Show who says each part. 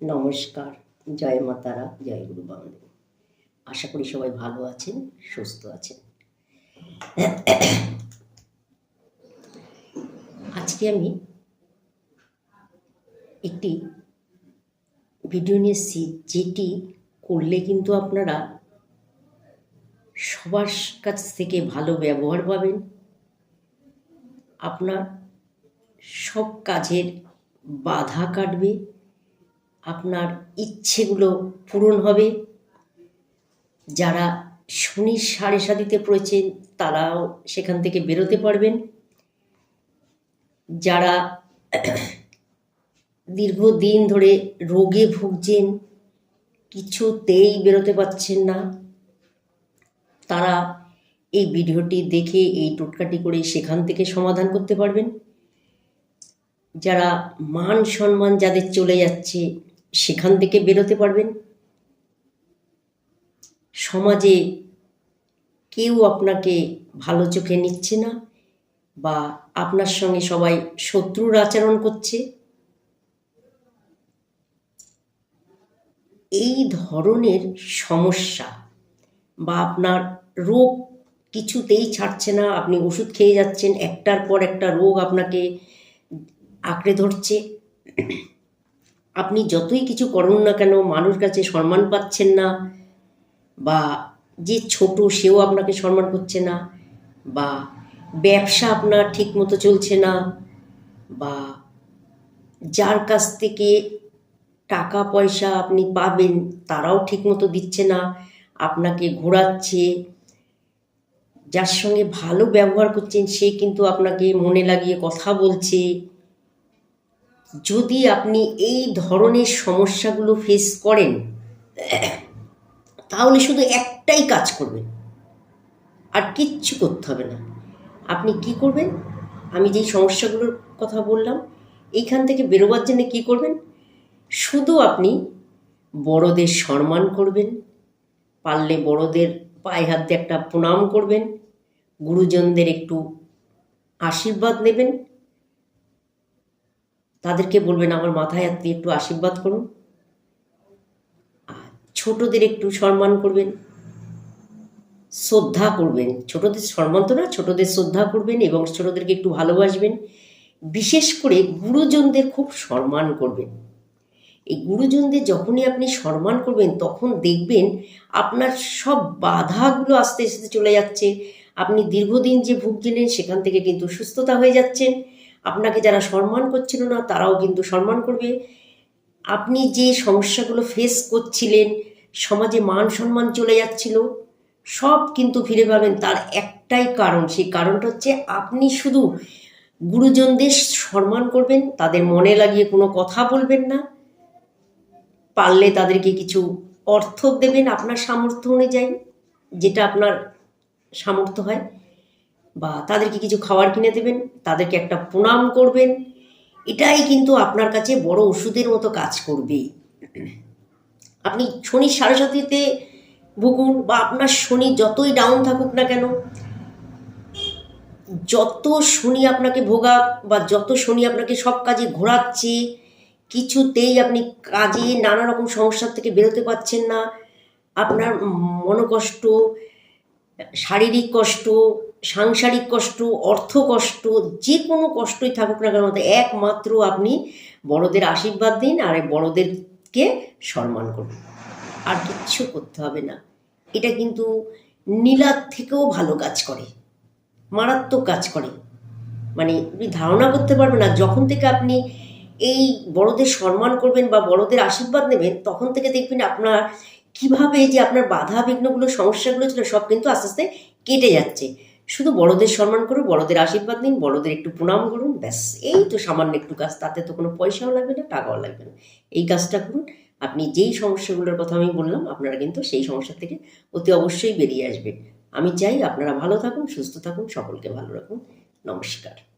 Speaker 1: নমস্কার, জয় মা তারা, জয় গুরু বামদেব। আশা করি সবাই ভালো আছেন, সুস্থ আছেন। আজকে আমি একটি ভিডিও নিয়ে এসেছি, যেটি করলে কিন্তু আপনারা সবার কাছ থেকে ভালো ব্যবহার পাবেন। আপনার সব কাজের বাধা কাটবে। আপনার ইচ্ছেগুলো পূরণ হবে। যারা শনির সাড়ে সাতিতে পড়েছেন, তারাও সেখান থেকে বেরোতে পারবেন। যারা দীর্ঘদিন ধরে রোগে ভুগছেন, কিছুতেই বেরোতে পারছেন না, তারা এই ভিডিওটি দেখে, এই টোটকাটি করে সেখান থেকে সমাধান করতে পারবেন। যারা মান সম্মান যাদের চলে যাচ্ছে সেখান থেকে বেরোতে পারবেন। সমাজে কেউ আপনাকে ভালো চোখে নিচ্ছে না বা আপনার সঙ্গে সবাই শত্রুর আচরণ করছে। এই ধরনের সমস্যা বা আপনার রোগ কিছুতেই ছাড়ছে না, আপনি ওষুধ খেয়ে যাচ্ছেন, একটার পর একটা রোগ আপনাকে আঁকড়ে ধরছে। আপনি যতই কিছু করুন না কেন মানুষ কাছে সম্মান পাচ্ছেন না, বা যে ছোট সেও আপনাকে সম্মান করছে না, বা ব্যবসা আপনার ঠিক মতো চলছে না, বা যার কাছ থেকে টাকা, পয়সা আপনি পাবেন, তারাও ঠিক মতো দিচ্ছে না, আপনাকে ঘোরাচ্ছে, যার সঙ্গে ভালো ব্যবহার করছেন, সে কিন্তু আপনাকে মনে লাগিয়ে কথা বলছে। যদি আপনি এই ধরনের সমস্যাগুলো ফেস করেন, তাহলে শুধু একটাই কাজ করবেন। আর কিচ্ছু করতে হবে না। আপনি কি করবেন? আমি যেই সমস্যাগুলোর কথা বললাম, এইখান থেকে বেরোবার জন্য কি করবেন? শুধু আপনি বড়দের সম্মান করবেন, পারলে বড়দের পায়ে হাত দিয়ে একটা প্রণাম করবেন, গুরুজনদের একটু আশীর্বাদ নেবেন তাদেরকে বলবেন, আমার মাথায় আপনি একটু আশীর্বাদ করুন। ছোটদের একটু সম্মান করবেন, শ্রদ্ধা করবেন। ছোটদের সম্মান তো না, ছোটদের শ্রদ্ধা করবেন এবং ছোটদেরকে একটু ভালোবাসবেন। বিশেষ করে গুরুজনদের খুব সম্মান করবেন। এই গুরুজনদের যখনই আপনি সম্মান করবেন, তখন দেখবেন আপনার সব বাধাগুলো আস্তে আস্তে চলে যাচ্ছে। আপনি দীর্ঘদিন যে ভুগছিলেন, সেখান থেকে কিন্তু সুস্থতা হয়ে যাচ্ছেন। আপনাকে যারা সম্মান করছিল না, তারাও কিন্তু সম্মান করবে। আপনি যে সমস্যাগুলো ফেস করছিলেন, সমাজে মান সম্মান চলে যাচ্ছিল, সব কিন্তু ফিরে পাবেন। তার একটাই কারণ, সেই কারণটা হচ্ছে আপনি শুধু গুরুজনদের সম্মান করবেন, তাদের মনে লাগিয়ে কোনো কথা বলবেন না। পারলে তাদেরকে কিছু অর্থ দেবেন আপনার সামর্থ্য অনুযায়ী, যেটা আপনার সামর্থ্য হয়। বা তাদেরকে কিছু খাবার কিনে দেবেন, তাদেরকে একটা প্রণাম করবেন, এটাই কিন্তু আপনার কাছে বড় ওষুধের মতো কাজ করবে আপনি শনি সাড়ে সাতিতে ভুগুন বা আপনার শনি যতই ডাউন থাকুক না কেন, যত শনি আপনাকে ভোগাক বা যত শনি আপনাকে সব কাজে ঘোরাচ্ছে, কিছুতেই আপনি কাজে নানা রকম সমস্যার থেকে বেরোতে পারছেন না। আপনার মনোকষ্ট, শারীরিক কষ্ট সাংসারিক কষ্ট, অর্থ কষ্ট, যে কোনো কষ্টই থাকুক না কেন একমাত্র আপনি বড়দের আশীর্বাদ দিন আর বড়দেরকে সম্মান করুন। আর কিচ্ছু করতে হবে না। এটা কিন্তু নীলার থেকেও ভালো কাজ করে, মারাত্মক কাজ করে। মানে আপনি ধারণা করতে পারবেন না, যখন থেকে আপনি এই বড়দের সম্মান করবেন বা বড়দের আশীর্বাদ নেবেন, তখন থেকে দেখবেন আপনার কীভাবে যে আপনার বাধা বিঘ্নগুলো, সমস্যাগুলো ছিল, সব কিন্তু আস্তে আস্তে কেটে যাচ্ছে। শুধু বড়দের সম্মান করুন, বড়দের আশীর্বাদ নিন, বড়দের একটু প্রণাম করুন, ব্যাস। এই তো সামান্য একটু কাজ, তাতে তো কোনো পয়সাও লাগবে না, টাকাও লাগবে না। এই কাজটা করুন। আপনি যেই সমস্যাগুলোর কথা আমি বললাম, আপনারা কিন্তু সেই সমস্যা থেকে অতি অবশ্যই বেরিয়ে আসবেন। আমি চাই আপনারা ভালো থাকুন, সুস্থ থাকুন, সকলকে ভালো রাখুন। নমস্কার।